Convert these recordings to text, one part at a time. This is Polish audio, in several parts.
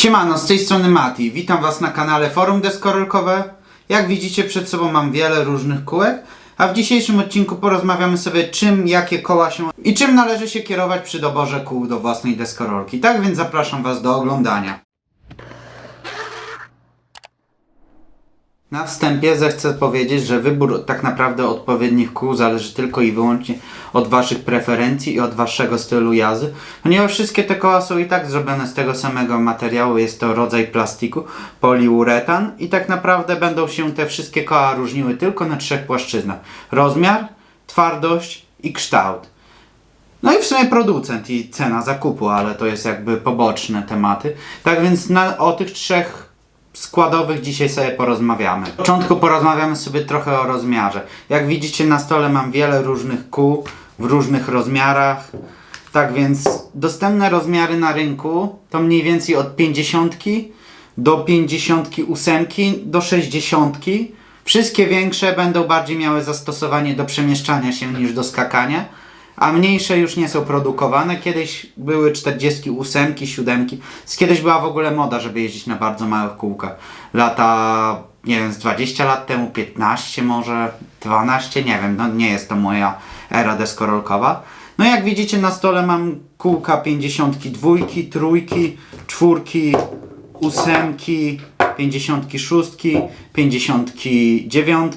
Siemano, z tej strony Mati. Witam Was na kanale Forum Deskorolkowe. Jak widzicie, przed sobą mam wiele różnych kółek, a w dzisiejszym odcinku porozmawiamy sobie czym, jakie koła się i czym należy się kierować przy doborze kół do własnej deskorolki. Tak więc zapraszam Was do oglądania. Na wstępie zechcę powiedzieć, że wybór tak naprawdę odpowiednich kół zależy tylko i wyłącznie od Waszych preferencji i od Waszego stylu jazdy, ponieważ wszystkie te koła są i tak zrobione z tego samego materiału, jest to rodzaj plastiku, poliuretan i tak naprawdę będą się te wszystkie koła różniły tylko na trzech płaszczyznach. Rozmiar, twardość i kształt. No i w sumie producent i cena zakupu, ale to jest jakby poboczne tematy. Tak więc na, o tych trzech składowych dzisiaj sobie porozmawiamy. Na początku porozmawiamy sobie trochę o rozmiarze. Jak widzicie na stole mam wiele różnych kół w różnych rozmiarach. Tak więc dostępne rozmiary na rynku to mniej więcej od 50 do 58 do 60. Wszystkie większe będą bardziej miały zastosowanie do przemieszczania się niż do skakania, a mniejsze już nie są produkowane. Kiedyś były 48, 7. Z kiedyś była w ogóle moda, żeby jeździć na bardzo małych kółkach. Lata, nie wiem, z 20 lat temu, 15 może, 12, nie wiem, no nie jest to moja era deskorolkowa. No jak widzicie na stole mam kółka 52, trójki, czwórki, ósemki, 56, 59.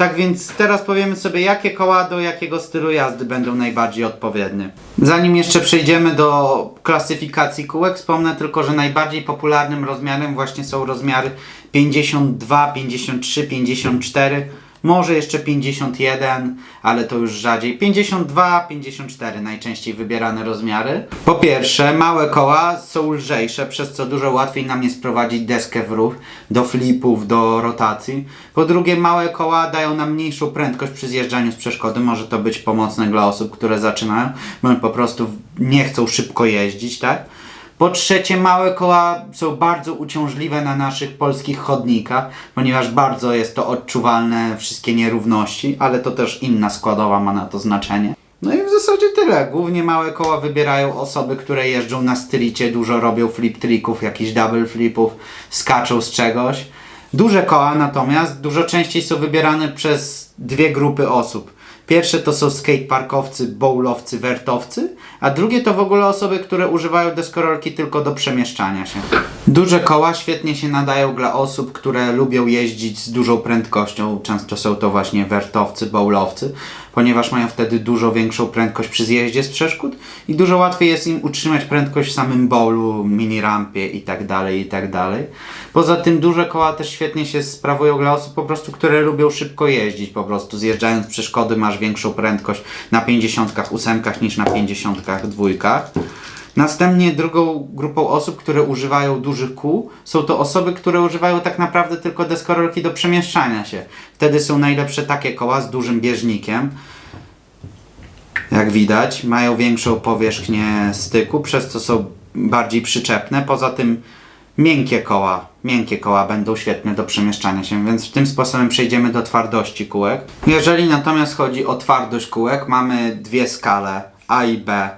Tak więc teraz powiemy sobie, jakie koła do jakiego stylu jazdy będą najbardziej odpowiednie. Zanim jeszcze przejdziemy do klasyfikacji kółek, wspomnę tylko, że najbardziej popularnym rozmiarem właśnie są rozmiary 52, 53, 54. Może jeszcze 51, ale to już rzadziej. 52, 54 najczęściej wybierane rozmiary. Po pierwsze, małe koła są lżejsze, przez co dużo łatwiej nam jest prowadzić deskę w ruch, do flipów, do rotacji. Po drugie, małe koła dają nam mniejszą prędkość przy zjeżdżaniu z przeszkody. Może to być pomocne dla osób, które zaczynają, bo po prostu nie chcą szybko jeździć, tak? Po trzecie, małe koła są bardzo uciążliwe na naszych polskich chodnikach, ponieważ bardzo jest to odczuwalne, wszystkie nierówności, ale to też inna składowa ma na to znaczenie. No i w zasadzie tyle. Głównie małe koła wybierają osoby, które jeżdżą na stricie, dużo robią flip tricków, jakichś double flipów, skaczą z czegoś. Duże koła natomiast dużo częściej są wybierane przez dwie grupy osób. Pierwsze to są skateparkowcy, bowlowcy, wertowcy, a drugie to w ogóle osoby, które używają deskorolki tylko do przemieszczania się. Duże koła świetnie się nadają dla osób, które lubią jeździć z dużą prędkością. Często są to właśnie wertowcy, bowlowcy, ponieważ mają wtedy dużo większą prędkość przy zjeździe z przeszkód i dużo łatwiej jest im utrzymać prędkość w samym bowlu, mini rampie i tak dalej, i tak. Poza tym duże koła też świetnie się sprawują dla osób po prostu, które lubią szybko jeździć, po prostu zjeżdżając z przeszkody masz większą prędkość na 50 ósemkach niż na 50 dwójkach. Następnie drugą grupą osób, które używają dużych kół, są to osoby, które używają tak naprawdę tylko deskorolki do przemieszczania się. Wtedy są najlepsze takie koła z dużym bieżnikiem. Jak widać, mają większą powierzchnię styku, przez co są bardziej przyczepne. Poza tym miękkie koła, miękkie koła będą świetne do przemieszczania się, więc tym sposobem przejdziemy do twardości kółek. Jeżeli natomiast chodzi o twardość kółek, mamy dwie skale A i B.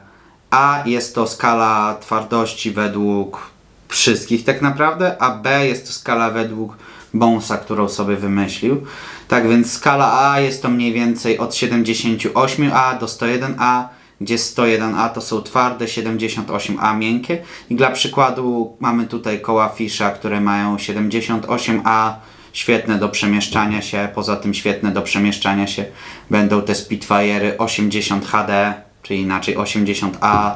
A jest to skala twardości według wszystkich tak naprawdę, a B jest to skala według Bonesa, którą sobie wymyślił. Tak więc skala A jest to mniej więcej od 78A do 101A, gdzie 101A to są twarde, 78A miękkie. I dla przykładu mamy tutaj koła Fisza, które mają 78A, świetne do przemieszczania się. Poza tym świetne do przemieszczania się będą te Spitfire'y 80 HD, czyli inaczej 80A.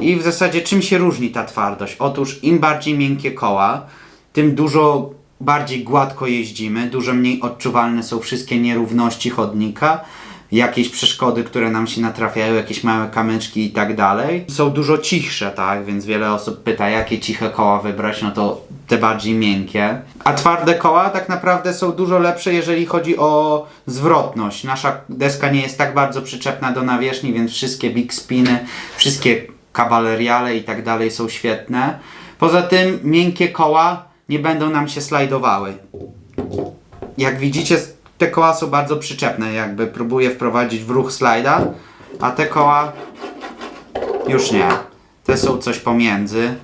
I w zasadzie czym się różni ta twardość? Otóż im bardziej miękkie koła, tym dużo bardziej gładko jeździmy, dużo mniej odczuwalne są wszystkie nierówności chodnika, jakieś przeszkody, które nam się natrafiają, jakieś małe kamyczki i tak dalej. Są dużo cichsze, tak? Więc wiele osób pyta, jakie ciche koła wybrać, no to te bardziej miękkie. A twarde koła tak naprawdę są dużo lepsze, jeżeli chodzi o zwrotność. Nasza deska nie jest tak bardzo przyczepna do nawierzchni, więc wszystkie big spiny, wszystkie kabaleriale i tak dalej są świetne. Poza tym miękkie koła nie będą nam się slajdowały. Jak widzicie, te koła są bardzo przyczepne, jakby próbuję wprowadzić w ruch slajda, a te koła już nie. Te są coś pomiędzy.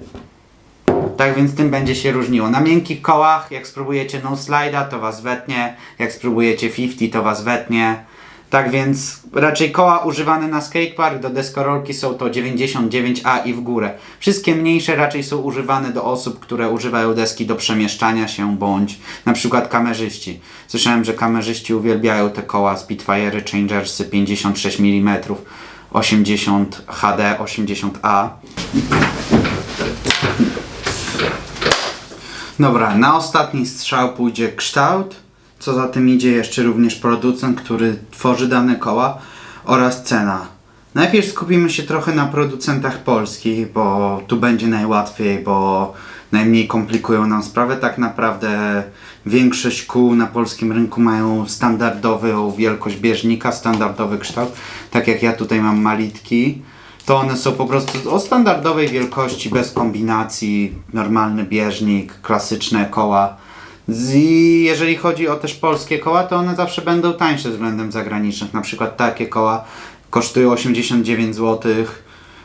Tak więc tym będzie się różniło. Na miękkich kołach, jak spróbujecie no slide'a, to was wetnie. Jak spróbujecie 50, to was wetnie. Tak więc raczej koła używane na skatepark do deskorolki są to 99A i w górę. Wszystkie mniejsze raczej są używane do osób, które używają deski do przemieszczania się bądź na przykład kamerzyści. Słyszałem, że kamerzyści uwielbiają te koła Spitfire Changersy 56 mm 80 HD 80A. Dobra, na ostatni strzał pójdzie kształt. Co za tym idzie jeszcze również producent, który tworzy dane koła oraz cena. Najpierw skupimy się trochę na producentach polskich, bo tu będzie najłatwiej, bo najmniej komplikują nam sprawę. Tak naprawdę większość kół na polskim rynku mają standardową wielkość bieżnika, standardowy kształt. Tak jak ja tutaj mam malitki, to one są po prostu o standardowej wielkości, bez kombinacji, normalny bieżnik, klasyczne koła. I jeżeli chodzi o też polskie koła, to one zawsze będą tańsze względem zagranicznych. Na przykład takie koła kosztują 89 zł.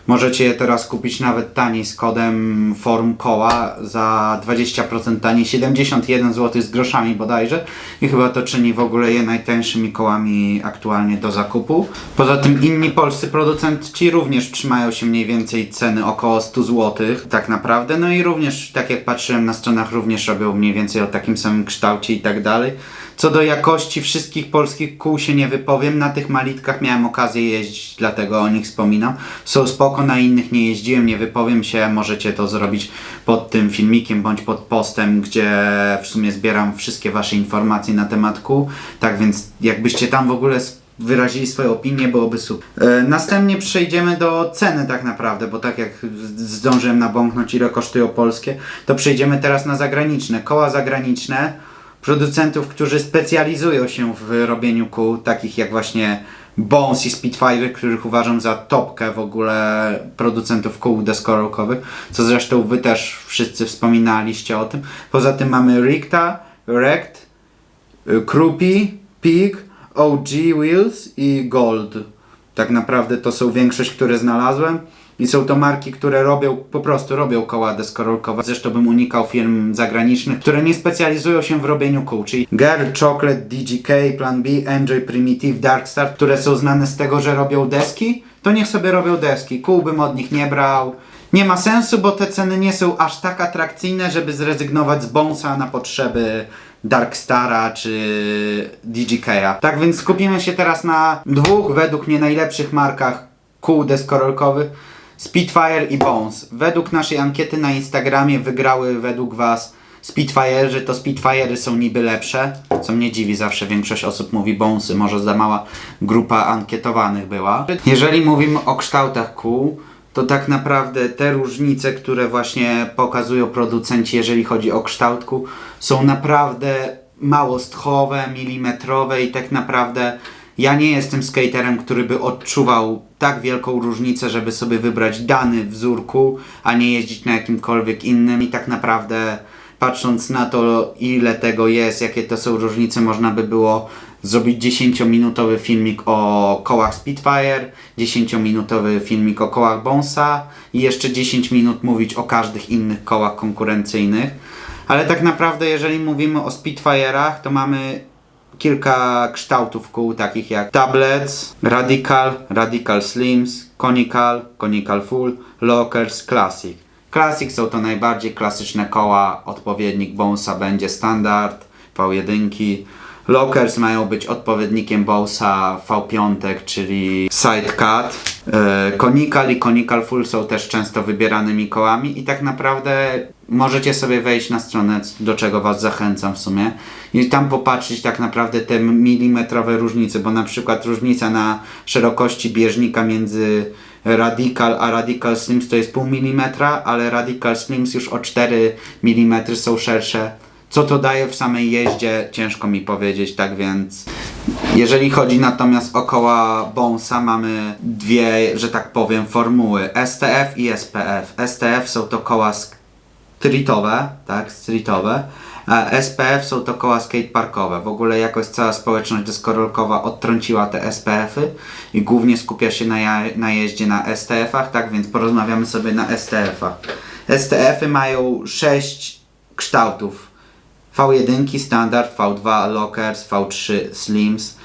Możecie je teraz kupić nawet taniej z kodem forum koła za 20% taniej, 71 zł z groszami bodajże i chyba to czyni w ogóle je najtańszymi kołami aktualnie do zakupu. Poza tym inni polscy producenci również trzymają się mniej więcej ceny około 100 zł tak naprawdę, no i również tak jak patrzyłem na stronach również robią mniej więcej o takim samym kształcie i tak dalej. Co do jakości wszystkich polskich kół się nie wypowiem. Na tych malitkach miałem okazję jeździć, dlatego o nich wspominam. Są spoko, na innych nie jeździłem, nie wypowiem się. Możecie to zrobić pod tym filmikiem bądź pod postem, gdzie w sumie zbieram wszystkie Wasze informacje na temat kół. Tak więc jakbyście tam w ogóle wyrazili swoje opinie, byłoby super. E, następnie przejdziemy do ceny tak naprawdę, bo tak jak zdążyłem nabąknąć ile kosztują polskie, to przejdziemy teraz na zagraniczne. Koła zagraniczne producentów, którzy specjalizują się w robieniu kół, takich jak właśnie Bones i Spitfire, których uważam za topkę w ogóle producentów kół deskorolkowych, co zresztą wy też wszyscy wspominaliście o tym. Poza tym mamy Ricta, Rect, y, Krupi, Pig, OG Wheels i Gold. Tak naprawdę to są większość, które znalazłem. I są to marki, które robią, po prostu robią koła deskorolkowe. Zresztą bym unikał firm zagranicznych, które nie specjalizują się w robieniu kół, czyli Ger, Chocolate, DGK, Plan B, Enjoy, Primitive, Darkstar, które są znane z tego, że robią deski, to niech sobie robią deski. Kół bym od nich nie brał. Nie ma sensu, bo te ceny nie są aż tak atrakcyjne, żeby zrezygnować z Bonesa na potrzeby Darkstara czy DGK'a. Tak więc skupimy się teraz na dwóch według mnie najlepszych markach kół deskorolkowych. Spitfire i Bones. Według naszej ankiety na Instagramie wygrały według Was Spitfire, że to Spitfire'y są niby lepsze, co mnie dziwi, zawsze większość osób mówi Bonesy, może za mała grupa ankietowanych była. Jeżeli mówimy o kształtach kół, to tak naprawdę te różnice, które właśnie pokazują producenci, jeżeli chodzi o kształt kół, są naprawdę małostkowe, milimetrowe i tak naprawdę ja nie jestem skaterem, który by odczuwał tak wielką różnicę, żeby sobie wybrać dany wzór kół, a nie jeździć na jakimkolwiek innym i tak naprawdę patrząc na to ile tego jest, jakie to są różnice, można by było zrobić 10-minutowy filmik o kołach Spitfire, 10-minutowy filmik o kołach Bonsa i jeszcze 10 minut mówić o każdych innych kołach konkurencyjnych. Ale tak naprawdę, jeżeli mówimy o Spitfire'ach, to mamy kilka kształtów kół, takich jak Tablets, Radical, Radical Slims, Conical, Conical Full, Lockers, Classic. Classic są to najbardziej klasyczne koła, odpowiednik Bonesa będzie standard, V1. Lockers mają być odpowiednikiem Bowsa V5, czyli sidecut. E, Conical i Conical Full są też często wybieranymi kołami i tak naprawdę możecie sobie wejść na stronę, do czego Was zachęcam w sumie i tam popatrzeć tak naprawdę te milimetrowe różnice, bo na przykład różnica na szerokości bieżnika między Radical a Radical Slims to jest pół milimetra, ale Radical Slims już o 4 mm są szersze. Co to daje w samej jeździe, ciężko mi powiedzieć, tak więc jeżeli chodzi natomiast o koła Bonesa, mamy dwie, że tak powiem, formuły STF i SPF. STF są to koła streetowe, tak, streetowe, a SPF są to koła skateparkowe. W ogóle jakoś cała społeczność deskorolkowa odtrąciła te SPF-y i głównie skupia się na, ja- na jeździe na STF-ach, tak więc porozmawiamy sobie na STF-ach. STF-y mają 6 kształtów. V1 standard, V2 lockers, V3 slims,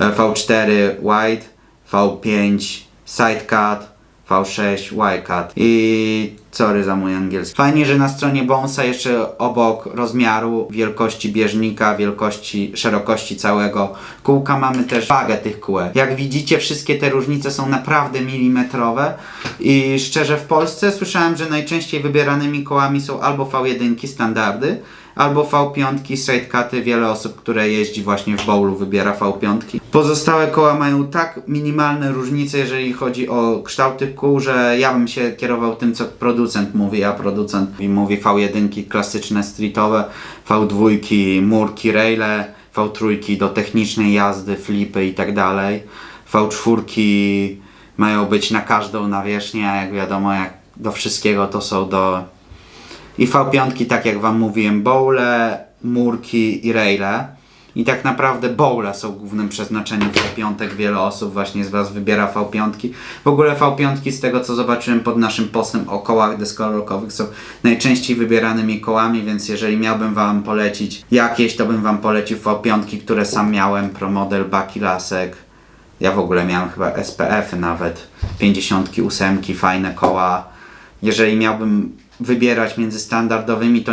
e, V4 wide, V5 sidecut, V6 widecut i sorry za mój angielski. Fajnie, że na stronie Bonsa jeszcze obok rozmiaru, wielkości bieżnika, wielkości, szerokości całego kółka mamy też wagę tych kółek. Jak widzicie wszystkie te różnice są naprawdę milimetrowe i szczerze w Polsce słyszałem, że najczęściej wybieranymi kołami są albo V1 standardy, albo V5 straight cuty. Wiele osób, które jeździ właśnie w bowlu wybiera V5. Pozostałe koła mają tak minimalne różnice, jeżeli chodzi o kształty kół, że ja bym się kierował tym, co producent mówi, a producent mówi V1 klasyczne streetowe, V2 murki, raile, V3 do technicznej jazdy, flipy i tak dalej. V4 mają być na każdą nawierzchnię, a jak wiadomo, jak do wszystkiego to są do i V5, tak jak Wam mówiłem, bowle, murki i raile. I tak naprawdę bowle są głównym przeznaczeniem V5. Wiele osób właśnie z Was wybiera V5. W ogóle V5 z tego co zobaczyłem pod naszym postem o kołach deskorolkowych są najczęściej wybieranymi kołami, więc jeżeli miałbym Wam polecić jakieś, to bym Wam polecił V5, które sam miałem, Pro Model, Baki Lasek. Ja w ogóle miałem chyba SPF -y nawet, 58, fajne koła. Jeżeli miałbym wybierać między standardowymi, to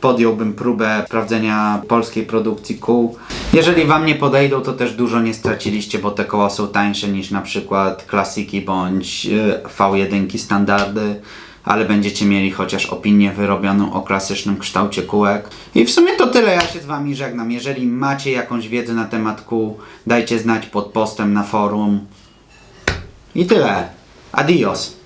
podjąłbym próbę sprawdzenia polskiej produkcji kół. Jeżeli Wam nie podejdą, to też dużo nie straciliście, bo te koła są tańsze niż na przykład klasiki bądź y, V1 standardy, ale będziecie mieli chociaż opinię wyrobioną o klasycznym kształcie kółek. I w sumie to tyle, ja się z Wami żegnam. Jeżeli macie jakąś wiedzę na temat kół, dajcie znać pod postem na forum. I tyle. Adios.